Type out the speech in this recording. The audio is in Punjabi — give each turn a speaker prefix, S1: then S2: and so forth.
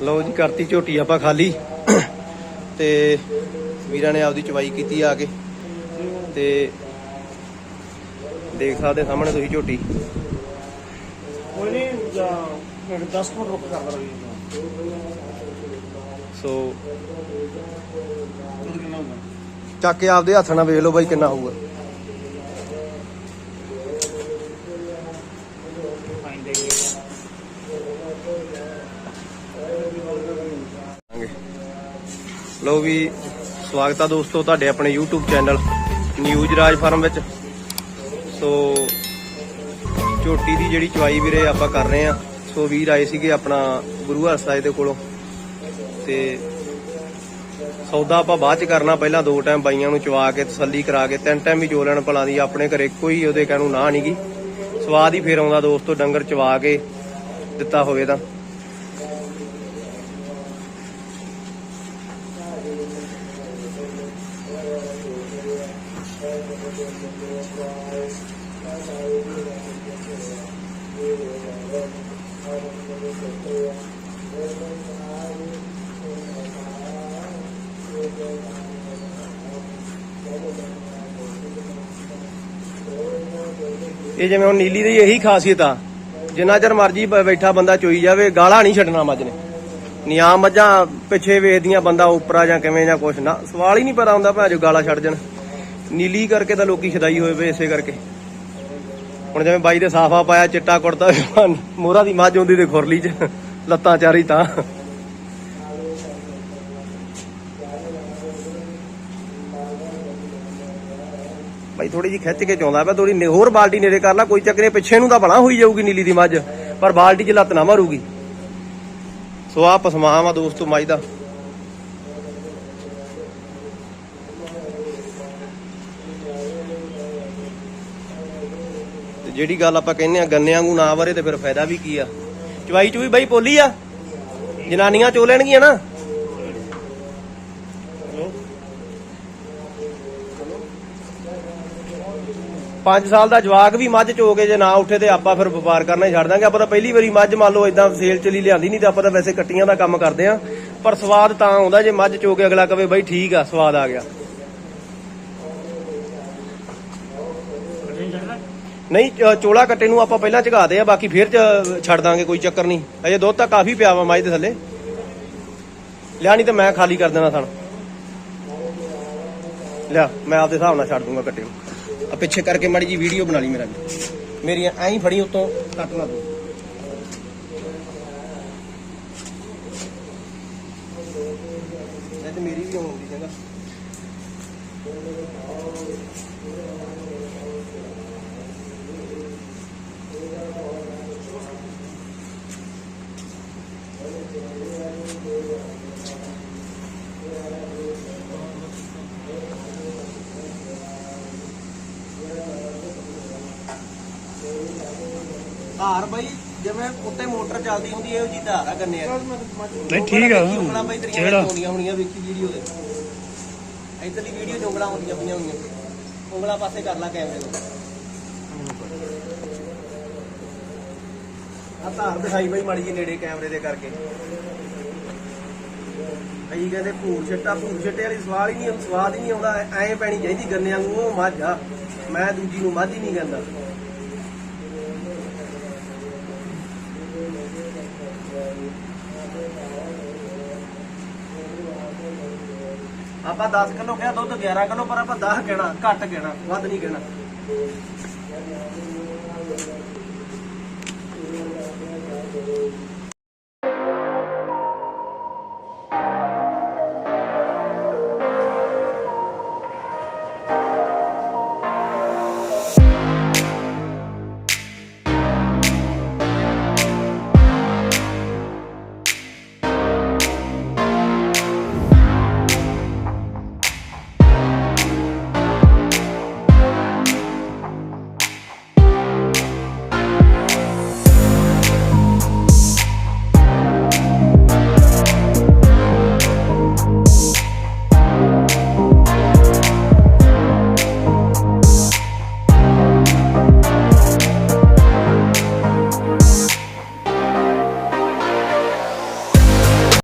S1: ਲਓ ਜੀ ਕਰਤੀ ਝੋਟੀ ਆਪਾਂ ਖਾਲੀ। ਤੇ ਵੀਰਾਂ ਨੇ ਆਪਦੀ ਚਵਾਈ ਕੀਤੀ ਆ ਕੇ। ਤੇ ਦੇਖ ਸਕਦੇ ਸਾਹਮਣੇ ਤੁਸੀਂ ਝੋਟੀ।
S2: ਕੋਈ ਨਹੀਂ 10 ਮਿੰਟ ਰੁਕ ਕਰ ਰਹੀ ਹੈ
S1: ਸੋ ਚੱਕ ਕੇ ਆਪਦੇ ਹੱਥ ਨਾਲ ਵੇਖ ਲਓ ਬਾਈ ਕਿੰਨਾ ਹੋਊਗਾ। ਲਓ ਵੀ, ਸਵਾਗਤ ਆ ਦੋਸਤੋ ਤੁਹਾਡੇ ਆਪਣੇ YouTube channel news Raj farm ਵਿੱਚ। ਸੋ ਝੋਟੀ ਦੀ ਜਿਹੜੀ ਚਵਾਈ ਵੀਰੇ ਆਪਾਂ ਕਰ ਰਹੇ ਆ, ਸੋ ਵੀਰ ਆਏ ਸੀਗੇ ਆਪਣਾ ਗੁਰੂ ਹਰਸਾਏ ਦੇ ਕੋਲੋਂ। ਤੇ ਸੌਦਾ ਆਪਾਂ ਬਾਅਦ ਚ ਕਰਨਾ, ਪਹਿਲਾਂ ਦੋ ਟਾਈਮ ਬਾਈਆਂ ਨੂੰ ਚਵਾ ਕੇ, ਤਸੱਲੀ ਕਰਾ ਕੇ, ਤਿੰਨ ਟਾਈਮ ਵੀ ਜੋ ਲੈਣ ਭਲਾ ਦੀ, ਆਪਣੇ ਘਰੇ ਕੋਈ ਉਹਦੇ ਕਹਿਣ ਨੂੰ ਨਾ ਨਹੀਂਗੀ ਸਵਾਦ ਹੀ ਫੇਰ ਆਉਂਦਾ ਦੋਸਤੋ, ਡੰਗਰ ਚਵਾ ਕੇ ਦਿੱਤਾ ਹੋਵੇ ਤਾਂ। ਇਹ ਜਿਵੇਂ ਹੁਣ ਨੀਲੀ ਦੀ ਇਹੀ ਖਾਸੀਅਤ ਆ, ਜਿੰਨਾ ਚਿਰ ਮਰਜ਼ੀ ਬੈਠਾ ਬੰਦਾ ਚੋਈ ਜਾਵੇ, ਗਾਲਾਂ ਨਹੀਂ ਛੱਡਣਾ ਮੱਝ ਨੇ। ਨਿਆਮ ਮੱਝਾਂ ਪਿੱਛੇ ਵੇਖਦੀਆਂ ਬੰਦਾ ਉਪਰਾ ਜਾਂ ਕਿਵੇਂ ਜਾਂ ਕੁਛ ਨਾ, ਸਵਾਲ ਹੀ ਨਹੀਂ ਪਤਾ ਹੁੰਦਾ ਭਾਜੋ ਗਾਲਾਂ ਛੱਡ ਜਾਣ। ਨੀਲੀ ਕਰਕੇ ਤਾਂ ਲੋਕੀ ਛਦਾਈ ਹੋਏ ਪਏ ਇਸੇ ਕਰਕੇ। ਹੁਣ ਜਿਵੇਂ ਬਾਈ ਦੇ ਸਾਫਾ ਪਾਇਆ, ਚਿੱਟਾ ਕੁੜਤਾ ਮੋਹਰਾ ਦੀ ਮੱਝ ਹੁੰਦੀ ਤੇ ਖੁਰਲੀ 'ਚ, ਲੱਤਾਂ ਚਾਰੀ ਤਾਂ। ਬਾਈ ਥੋੜੀ ਜੀ ਖਿੱਚ ਕੇ ਚਾਉਂਦਾ ਪਿਆ ਥੋੜੀ ਹੋਰ ਬਾਲਟੀ ਨੇੜੇ ਕਰ ਲਾ, ਕੋਈ ਚੱਕਰੇ ਪਿੱਛੇ ਨੂੰ ਤਾਂ ਬਣਾ ਹੋਈ ਜਾਊਗੀ ਨੀਲੀ ਦੀ ਮੱਝ, ਪਰ ਬਾਲਟੀ 'ਚ ਲੱਤ ਨਾ ਮਾਰੂਗੀ। ਸੋ ਆ ਪਸਮਾਂ ਦੋਸਤੋ ਮਾਈ ਦਾ। ਜਿਹੜੀ ਗੱਲ ਆਪਾਂ ਕਹਿੰਦੇ ਆ ਗੰਨਿਆਂ ਨੂੰ ਨਾ ਵਰੇ ਤੇ ਫਿਰ ਫਾਇਦਾ ਵੀ ਕੀ ਆ? ਚਵਾਈ ਚੂਈ ਬਾਈ ਪੋਲੀ ਆ? ਜਨਾਨੀਆਂ ਚੋ ਲੈਣਗੀਆਂ ਨਾ?
S2: ਹਲੋ
S1: 5 ਸਾਲ ਦਾ ਜਵਾਕ ਵੀ ਮੱਝ ਚੋ ਕੇ ਜੇ ਨਾ ਉੱਠੇ ਤੇ ਆਪਾਂ ਫਿਰ ਵਪਾਰ ਕਰਨਾ ਹੀ ਛੱਡ ਦਾਂਗੇ। ਆਪਾਂ ਤਾਂ ਪਹਿਲੀ ਵਾਰੀ ਮੱਝ ਮੰਨ ਲਓ ਇਦਾਂ ਸੇਲ ਚਲੀ ਲਿਆਂਦੀ ਨਹੀਂ ਤਾਂ ਆਪਾਂ ਤਾਂ ਵੈਸੇ ਕੱਟੀਆਂ ਦਾ ਕੰਮ ਕਰਦੇ ਆ ਪਰ ਸਵਾਦ ਤਾਂ ਆਉਂਦਾ ਜੇ ਮੱਝ ਚੋ ਕੇ ਅਗਲਾ ਕਵੇ ਬਾਈ ਠੀਕ ਆ, ਸਵਾਦ ਆ ਗਿਆ
S2: ਨਹੀਂ ਛੱਡਣਾ
S1: ਨਹੀਂ ਚ- ਚੋਲਾ ਕੱਟੇ ਨੂੰ ਆਪਾਂ ਪਹਿਲਾਂ ਝਗਾਦੇ ਆ, ਬਾਕੀ ਫਿਰ ਚ- ਛੱਡ ਦਾਂਗੇ, ਕੋਈ ਚੱਕਰ ਨਹੀਂ। ਅਜੇ ਦੁੱਧ ਤਾਂ ਕਾਫੀ ਪਿਆ ਵਾ ਮੱਝ ਦੇ ਥੱਲੇ। ਲਿਆ ਨਹੀਂ ਤਾਂ ਮੈਂ ਖਾਲੀ ਕਰ ਦੇਣਾ ਥਣ। ਲਿਆ, ਮੈਂ ਆਪਦੇ ਹਿਸਾਬ ਨਾਲ ਛੱਡ ਦੂੰਗਾ ਕੱਟੇ ਨੂੰ। ਆ ਪਿੱਛੇ ਕਰਕੇ ਮਾੜੀ ਜੀ ਵੀਡੀਓ ਬਣਾ ਲਈ ਮੇਰਾ ਵੀ। ਮੇਰੀਆਂ ਐਂ ਹੀ ਫੜੀ ਉਤੋਂ, ਕੱਟ ਲਾ ਦੋ ਧਾਰ ਬਈ ਜਿਵੇਂ ਉੱਤੇ ਮੋਟਰ ਚੱਲਦੀ ਹੁੰਦੀ ਇਹੋ ਜੀ ਧਾਰ ਆ ਗੰਨੇ ਆ
S2: ਨਹੀਂ ਠੀਕ ਆ।
S1: ਉਂਗਲਾਂ ਬਈ ਤੇਰੀਆਂ
S2: ਜਿਹੜਾ
S1: ਹੋਣੀਆਂ ਹੋਣੀਆਂ ਵੇਖੀ ਵੀਡੀਓ ਦੇ। ਇਧਰਲੀ ਵੀਡੀਓ 'ਚ ਉਂਗਲਾਂ ਹੁੰਦੀਆਂ ਪਈਆਂ ਹੋਣੀਆਂ ਉਂਗਲਾਂ ਪਾਸੇ ਕਰ ਲਾ ਕੈਮਰੇ ਨੂੰ। ਆ ਧਾਰ ਦਿਖਾਈ ਬਈ ਮਾੜੀ ਜੀ ਨੇੜੇ ਕੈਮਰੇ ਦੇ ਕਰਕੇ। ਅਈ ਕਹਿੰਦੇ ਭੂਰ ਛੱਟਾ ਭੂਰ ਛੱਟੇ ਵਾਲੀ ਸਵਾਲ ਹੀ ਨਹੀਂ ਸਵਾਦ ਹੀ ਨਹੀਂ ਆਉਂਦਾ। ਐਂ ਪੈਣੀ ਚਾਹੀਦੀ ਗੰਨਿਆਂ ਨੂੰ ਉਹ ਮੱਝ ਆ। ਮੈਂ ਦੂਜੀ ਨੂੰ ਮੱਝ ਹੀ ਨਹੀਂ ਕਹਿੰਦਾ। ਆਪਾਂ 10 ਕਿਲੋ ਕਿਹਾ ਦੁੱਧ 11 ਕਿਲੋ, ਪਰ ਆਪਾਂ 10 ਕਹਿਣਾ ਘੱਟ ਕਹਿਣਾ ਵੱਧ ਨਹੀਂ ਕਹਿਣਾ